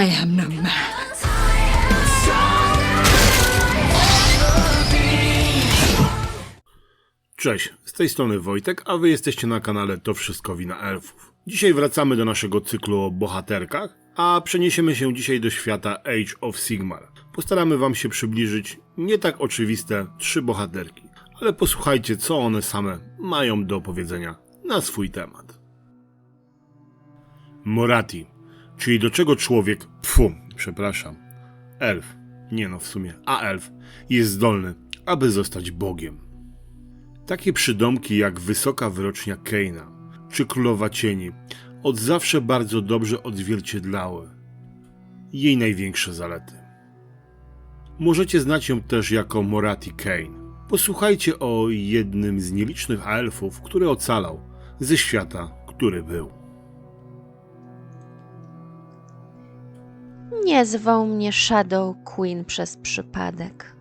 I am no man. Cześć, z tej strony Wojtek, a wy jesteście na kanale To Wszystko Wina Elfów. Dzisiaj wracamy do naszego cyklu o bohaterkach, a przeniesiemy się dzisiaj do świata Age of Sigmar. Postaramy wam się przybliżyć nie tak oczywiste trzy bohaterki, ale posłuchajcie co one same mają do powiedzenia na swój temat. Morati, czyli do czego człowiek, pfu, przepraszam, elf, nie no w sumie, a elf, jest zdolny, aby zostać Bogiem. Takie przydomki jak Wysoka Wyrocznia Keina czy Królowa Cieni od zawsze bardzo dobrze odzwierciedlały jej największe zalety. Możecie znać ją też jako Morati Kane. Posłuchajcie o jednym z nielicznych elfów, który ocalał ze świata, który był. Nie zwą mnie Shadow Queen przez przypadek.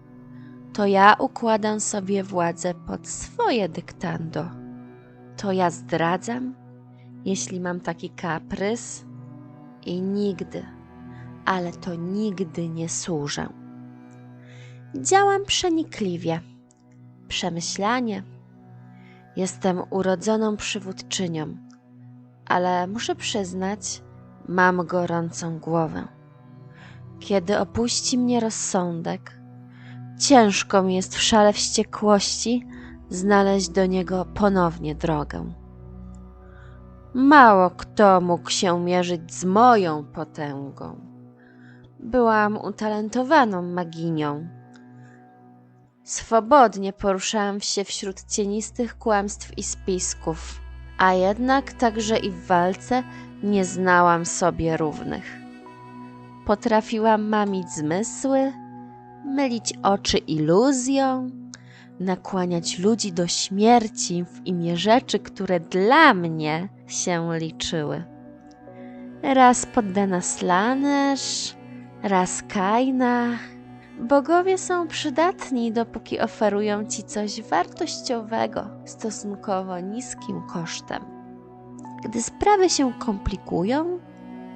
To ja układam sobie władzę pod swoje dyktando. To ja zdradzam, jeśli mam taki kaprys i nigdy, ale to nigdy nie służę. Działam przenikliwie, przemyślanie. Jestem urodzoną przywódczynią, ale muszę przyznać, mam gorącą głowę. Kiedy opuści mnie rozsądek, ciężko mi jest w szale wściekłości znaleźć do niego ponownie drogę. Mało kto mógł się mierzyć z moją potęgą. Byłam utalentowaną maginią. Swobodnie poruszałam się wśród cienistych kłamstw i spisków, a jednak także i w walce nie znałam sobie równych. Potrafiłam mamić zmysły, mylić oczy iluzją, nakłaniać ludzi do śmierci w imię rzeczy, które dla mnie się liczyły. Raz poddana Slanesh, raz Kaina. Bogowie są przydatni, dopóki oferują ci coś wartościowego stosunkowo niskim kosztem. Gdy sprawy się komplikują,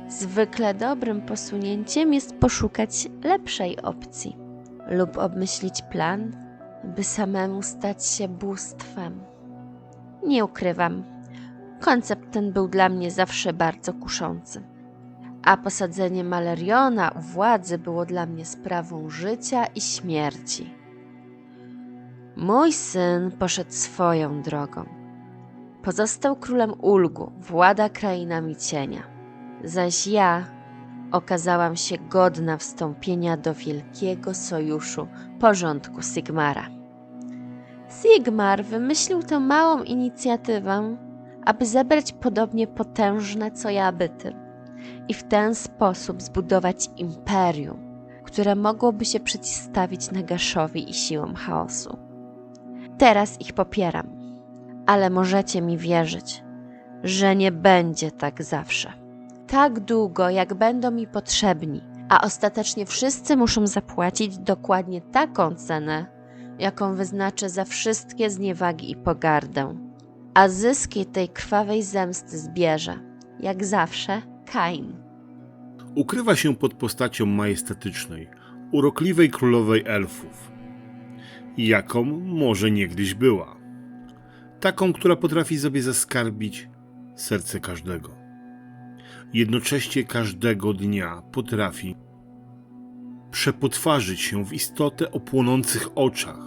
Zwykle dobrym posunięciem jest poszukać lepszej opcji lub obmyślić plan, by samemu stać się bóstwem. Nie ukrywam, koncept ten był dla mnie zawsze bardzo kuszący. A posadzenie Maleriona u władzy było dla mnie sprawą życia i śmierci. Mój syn poszedł swoją drogą. Pozostał królem Ulgu, włada krainami cienia zaś ja okazałam się godna wstąpienia do wielkiego sojuszu porządku Sigmara. Sigmar wymyślił tę małą inicjatywę, aby zebrać podobnie potężne co ja byty i w ten sposób zbudować imperium, które mogłoby się przeciwstawić Nagaszowi i siłom chaosu. Teraz ich popieram, ale możecie mi wierzyć, że nie będzie tak zawsze tak długo, jak będą mi potrzebni, a ostatecznie wszyscy muszą zapłacić dokładnie taką cenę, jaką wyznaczę za wszystkie zniewagi i pogardę. A zyski tej krwawej zemsty zbierze, jak zawsze, Kain. Ukrywa się pod postacią majestatycznej, urokliwej królowej elfów, jaką może niegdyś była. Taką, która potrafi sobie zaskarbić serce każdego jednocześnie każdego dnia potrafi przepotwarzyć się w istotę o płonących oczach,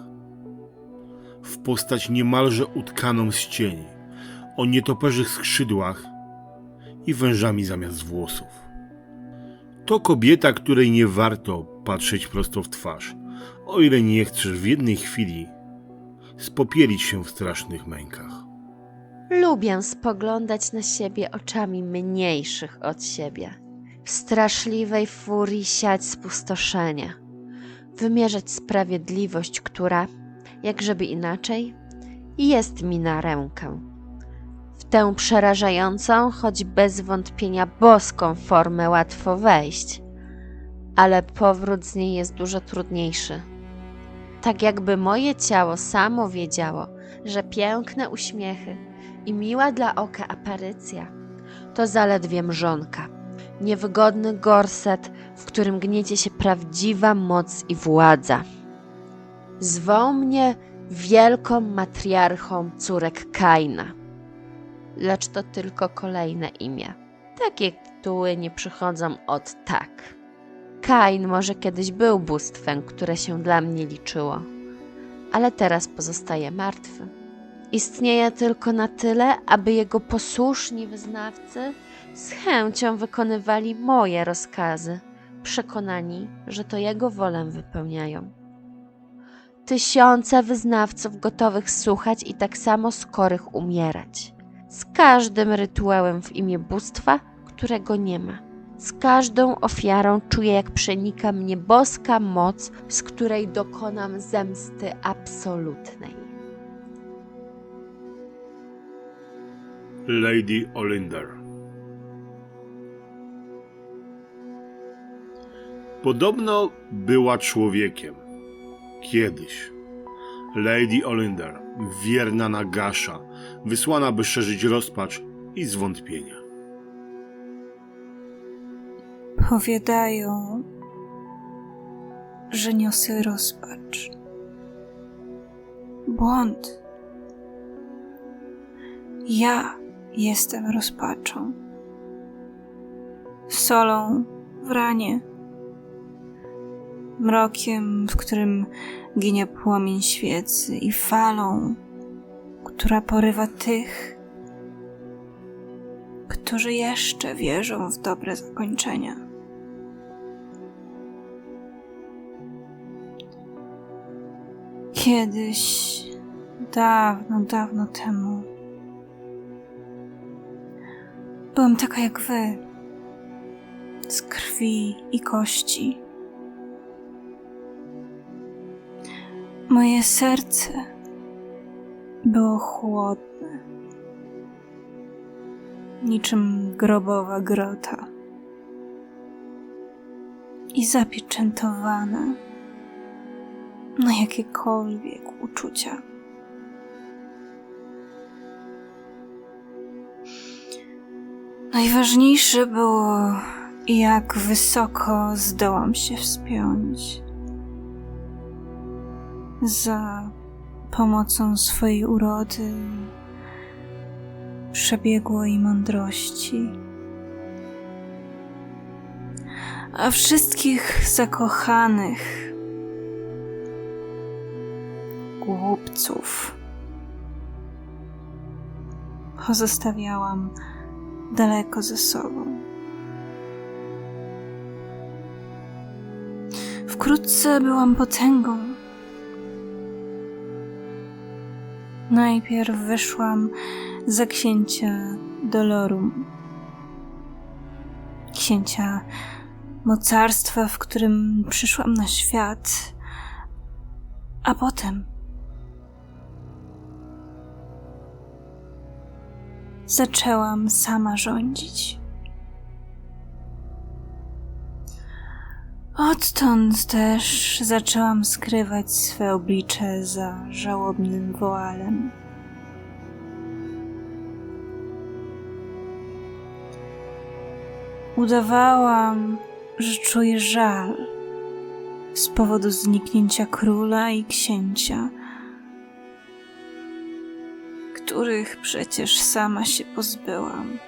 w postać niemalże utkaną z cieni, o nietoperzych skrzydłach i wężami zamiast włosów. To kobieta, której nie warto patrzeć prosto w twarz, o ile nie chcesz w jednej chwili spopielić się w strasznych mękach. Lubię spoglądać na siebie oczami mniejszych od siebie. W straszliwej furii siać spustoszenie. Wymierzać sprawiedliwość, która, jakżeby inaczej, jest mi na rękę. W tę przerażającą, choć bez wątpienia boską formę łatwo wejść, ale powrót z niej jest dużo trudniejszy. Tak jakby moje ciało samo wiedziało, że piękne uśmiechy i miła dla oka aparycja to zaledwie mrzonka Niewygodny gorset, w którym gniecie się prawdziwa moc i władza. Zwą mnie wielką matriarchą córek Kaina. Lecz to tylko kolejne imię. Takie tytuły nie przychodzą od tak. Kain może kiedyś był bóstwem, które się dla mnie liczyło, ale teraz pozostaje martwy. Istnieje tylko na tyle, aby jego posłuszni wyznawcy z chęcią wykonywali moje rozkazy, przekonani, że to jego wolę wypełniają. Tysiące wyznawców gotowych słuchać i tak samo skorych umierać. Z każdym rytuałem w imię bóstwa, którego nie ma. Z każdą ofiarą czuję, jak przenika mnie boska moc, z której dokonam zemsty absolutnej. Lady Olinder. Podobno była człowiekiem. Kiedyś. Lady Olinder, wierna Nagasza, wysłana by szerzyć rozpacz i zwątpienia. Powiadają, że niosę rozpacz. Błąd. Ja jestem rozpaczą. Solą w ranie. Mrokiem, w którym ginie płomień świecy i falą, która porywa tych, którzy jeszcze wierzą w dobre zakończenia. Kiedyś, dawno, dawno temu, byłam taka jak wy, z krwi i kości. Moje serce było chłodne, niczym grobowa grota i zapieczętowane na jakiekolwiek uczucia. Najważniejsze było, jak wysoko zdołam się wspiąć. Za pomocą swojej urody, przebiegłej mądrości, a wszystkich zakochanych głupców pozostawiałam daleko ze sobą. Wkrótce byłam potęgą. Najpierw wyszłam za księcia Dolorum, księcia mocarstwa, w którym przyszłam na świat, a potem zaczęłam sama rządzić. Odtąd też zaczęłam skrywać swe oblicze za żałobnym woalem. Udawałam, że czuję żal z powodu zniknięcia króla i księcia, których przecież sama się pozbyłam.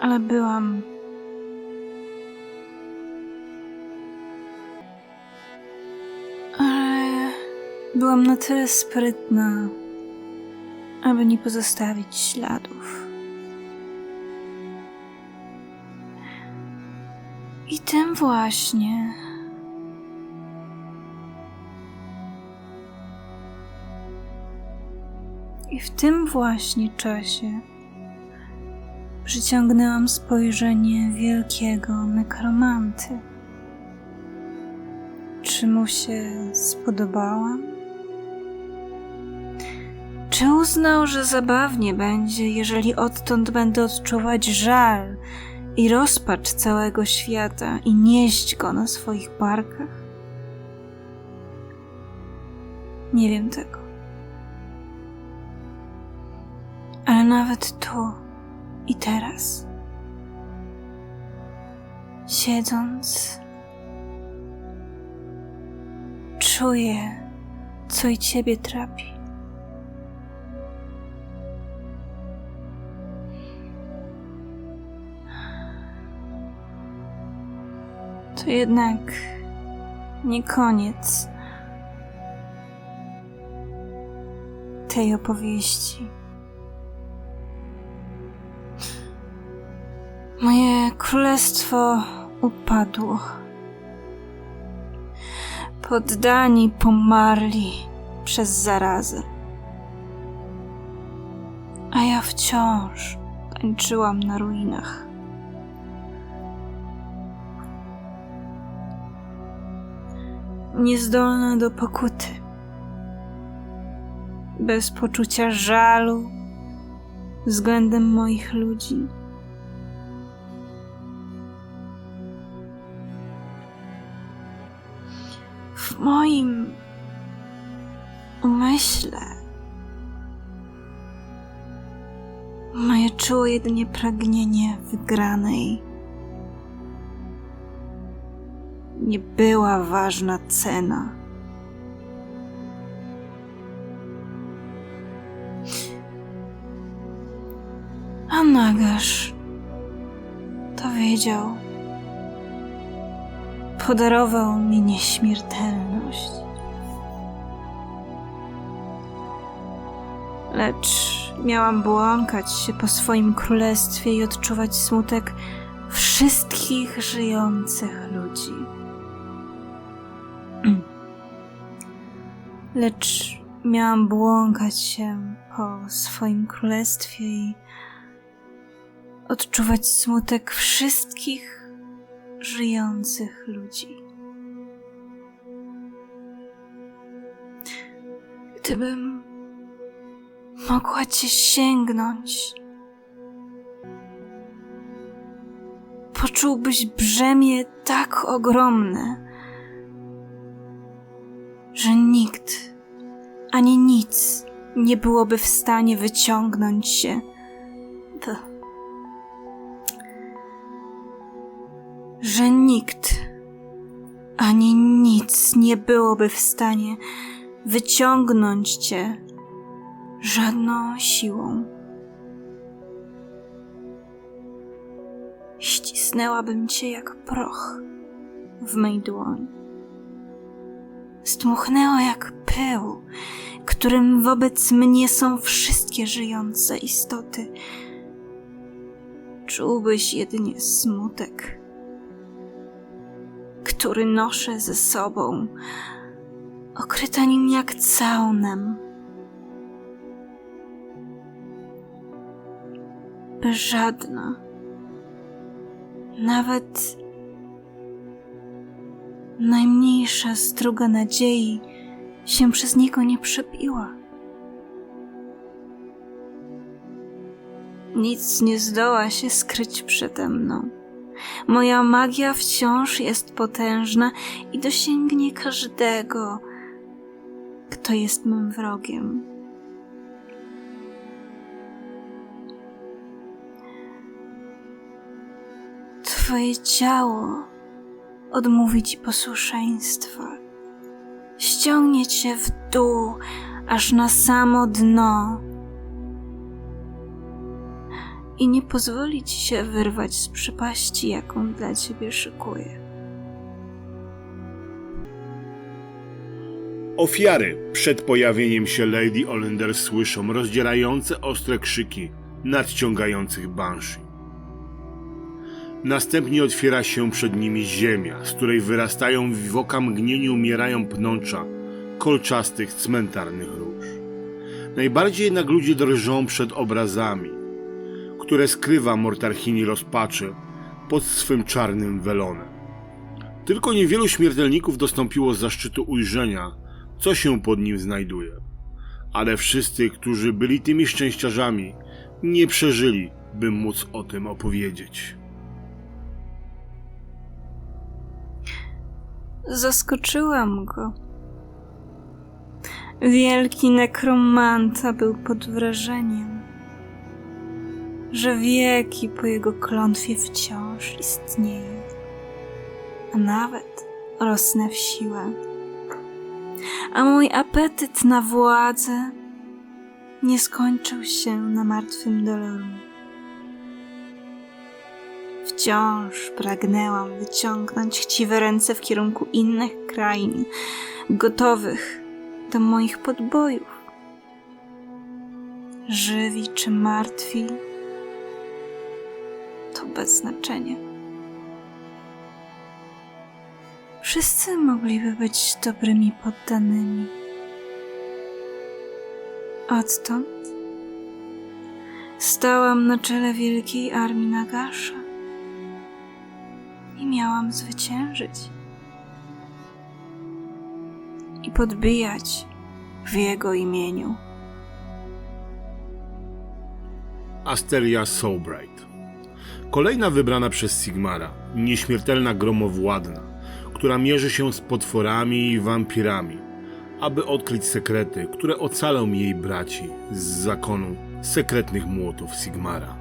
Ale byłam byłam na tyle sprytna, aby nie pozostawić śladów. I tym właśnie I w tym właśnie czasie przyciągnęłam spojrzenie wielkiego nekromanty. Czy mu się spodobałam? Czy uznał, że zabawnie będzie, jeżeli odtąd będę odczuwać żal i rozpacz całego świata i nieść go na swoich barkach? Nie wiem tego. Nawet to I teraz, siedząc, czuję, co i ciebie trapi. To jednak nie koniec tej opowieści. Moje królestwo upadło. Poddani pomarli przez zarazę. A ja wciąż tańczyłam na ruinach. Niezdolna do pokuty. Bez poczucia żalu względem moich ludzi. W moim umyśle moje czuło jedynie pragnienie wygranej. Nie była ważna cena. A Nagasz to wiedział podarował mi nieśmiertelność. Lecz miałam błąkać się po swoim królestwie i odczuwać smutek wszystkich żyjących ludzi. Lecz miałam błąkać się po swoim królestwie i odczuwać smutek wszystkich żyjących ludzi. Gdybym mogła cię sięgnąć, poczułbyś brzemię tak ogromne, że nikt ani nic nie byłoby w stanie wyciągnąć się. P- że nikt ani nic nie byłoby w stanie wyciągnąć cię żadną siłą. Ścisnęłabym cię jak proch w mej dłoni. Stmuchnęła jak pył, którym wobec mnie są wszystkie żyjące istoty. Czułbyś jedynie smutek który noszę ze sobą, okryta nim jak całnem. Żadna, nawet najmniejsza struga nadziei się przez niego nie przebiła. Nic nie zdoła się skryć przede mną. Moja magia wciąż jest potężna i dosięgnie każdego, kto jest mym wrogiem. Twoje ciało odmówi ci posłuszeństwa, ściągnie cię w dół, aż na samo dno i nie pozwoli ci się wyrwać z przepaści, jaką dla ciebie szykuje. Ofiary przed pojawieniem się Lady Olender słyszą rozdzierające ostre krzyki nadciągających banshee. Następnie otwiera się przed nimi ziemia, z której wyrastają w okamgnieniu umierają pnącza kolczastych cmentarnych róż. Najbardziej jednak ludzie drżą przed obrazami, które skrywa Mortarchini rozpaczy pod swym czarnym welonem. Tylko niewielu śmiertelników dostąpiło zaszczytu ujrzenia, co się pod nim znajduje. Ale wszyscy, którzy byli tymi szczęściarzami, nie przeżyli, by móc o tym opowiedzieć. Zaskoczyłam go. Wielki nekromanta był pod wrażeniem. Że wieki po jego klątwie wciąż istnieje, a nawet rosnę w siłę. A mój apetyt na władzę nie skończył się na martwym doloru. Wciąż pragnęłam wyciągnąć chciwe ręce w kierunku innych krain, gotowych do moich podbojów. Żywi czy martwi, bez znaczenia. Wszyscy mogliby być dobrymi poddanymi. Odtąd stałam na czele wielkiej armii Nagasza i miałam zwyciężyć i podbijać w jego imieniu. Asteria Soulbright. Kolejna wybrana przez Sigmara, nieśmiertelna gromowładna, która mierzy się z potworami i wampirami, aby odkryć sekrety, które ocalą jej braci z zakonu sekretnych młotów Sigmara.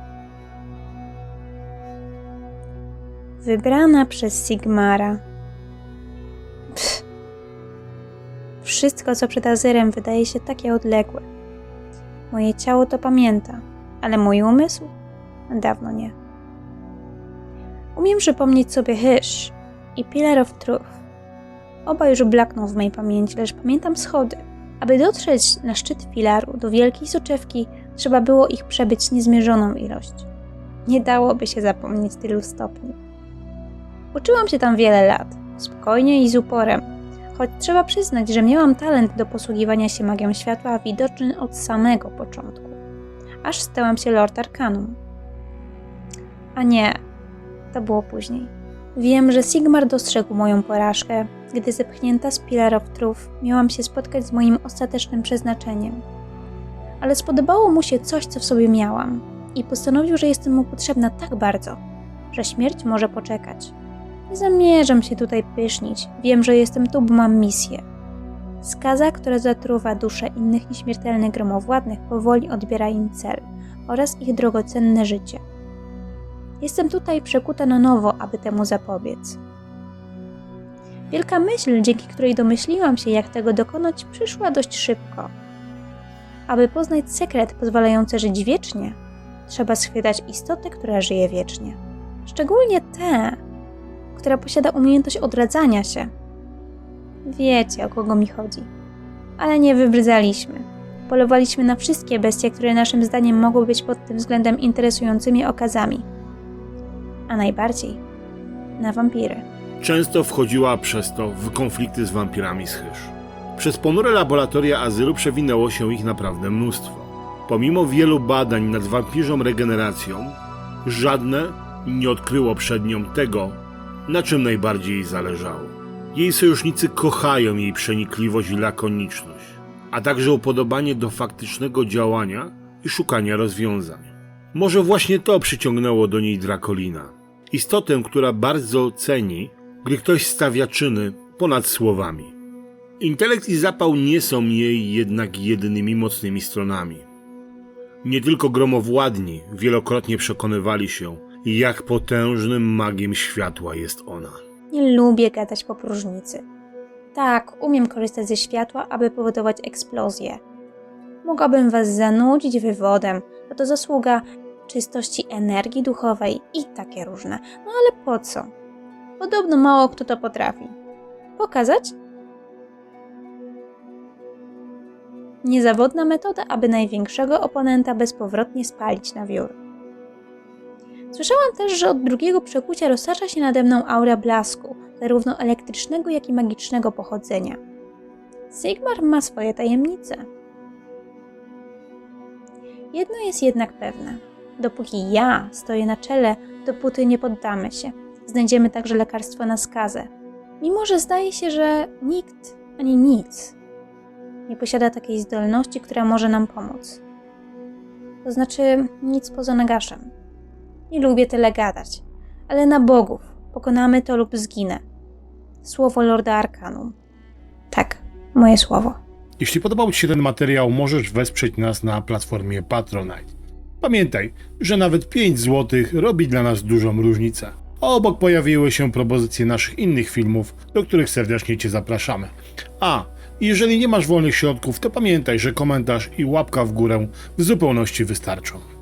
Wybrana przez Sigmara. Pff. Wszystko, co przed Azyrem, wydaje się takie odległe. Moje ciało to pamięta, ale mój umysł? Dawno nie. Umiem przypomnieć sobie Hysz i Pillar of Truth. Oba już blakną w mojej pamięci, lecz pamiętam schody. Aby dotrzeć na szczyt filaru, do wielkiej soczewki, trzeba było ich przebyć niezmierzoną ilość. Nie dałoby się zapomnieć tylu stopni. Uczyłam się tam wiele lat, spokojnie i z uporem, choć trzeba przyznać, że miałam talent do posługiwania się magią światła widoczny od samego początku, aż stałam się Lord Arcanum. A nie, to było później. Wiem, że Sigmar dostrzegł moją porażkę, gdy zepchnięta z Pillar of Truth miałam się spotkać z moim ostatecznym przeznaczeniem. Ale spodobało mu się coś, co w sobie miałam i postanowił, że jestem mu potrzebna tak bardzo, że śmierć może poczekać. Nie zamierzam się tutaj pysznić. Wiem, że jestem tu, bo mam misję. Skaza, która zatruwa dusze innych nieśmiertelnych gromowładnych, powoli odbiera im cel oraz ich drogocenne życie. Jestem tutaj przekuta na nowo, aby temu zapobiec. Wielka myśl, dzięki której domyśliłam się, jak tego dokonać, przyszła dość szybko. Aby poznać sekret pozwalający żyć wiecznie, trzeba schwytać istotę, która żyje wiecznie. Szczególnie tę, która posiada umiejętność odradzania się. Wiecie, o kogo mi chodzi. Ale nie wybrzydzaliśmy. Polowaliśmy na wszystkie bestie, które naszym zdaniem mogły być pod tym względem interesującymi okazami. A najbardziej na wampiry. Często wchodziła przez to w konflikty z wampirami z Hysz. Przez ponure laboratoria Azylu przewinęło się ich naprawdę mnóstwo. Pomimo wielu badań nad wampirzą regeneracją, żadne nie odkryło przed nią tego, na czym najbardziej jej zależało. Jej sojusznicy kochają jej przenikliwość i lakoniczność, a także upodobanie do faktycznego działania i szukania rozwiązań. Może właśnie to przyciągnęło do niej Drakolina. Istotę, która bardzo ceni, gdy ktoś stawia czyny ponad słowami. Intelekt i zapał nie są jej jednak jedynymi mocnymi stronami. Nie tylko gromowładni wielokrotnie przekonywali się, jak potężnym magiem światła jest ona. Nie lubię gadać po próżnicy. Tak, umiem korzystać ze światła, aby powodować eksplozję. Mogłabym was zanudzić wywodem, bo to zasługa czystości energii duchowej i takie różne. No ale po co? Podobno mało kto to potrafi. Pokazać? Niezawodna metoda, aby największego oponenta bezpowrotnie spalić na wiór. Słyszałam też, że od drugiego przekucia roztacza się nade mną aura blasku, zarówno elektrycznego, jak i magicznego pochodzenia. Sigmar ma swoje tajemnice. Jedno jest jednak pewne. Dopóki ja stoję na czele, dopóty nie poddamy się. Znajdziemy także lekarstwo na skazę. Mimo, że zdaje się, że nikt ani nic nie posiada takiej zdolności, która może nam pomóc. To znaczy nic poza negaszem. Nie lubię tyle gadać, ale na bogów pokonamy to lub zginę. Słowo Lorda Arkanum. Tak, moje słowo. Jeśli podobał Ci się ten materiał, możesz wesprzeć nas na platformie Patronite. Pamiętaj, że nawet 5 zł robi dla nas dużą różnicę. A obok pojawiły się propozycje naszych innych filmów, do których serdecznie Cię zapraszamy. A, jeżeli nie masz wolnych środków, to pamiętaj, że komentarz i łapka w górę w zupełności wystarczą.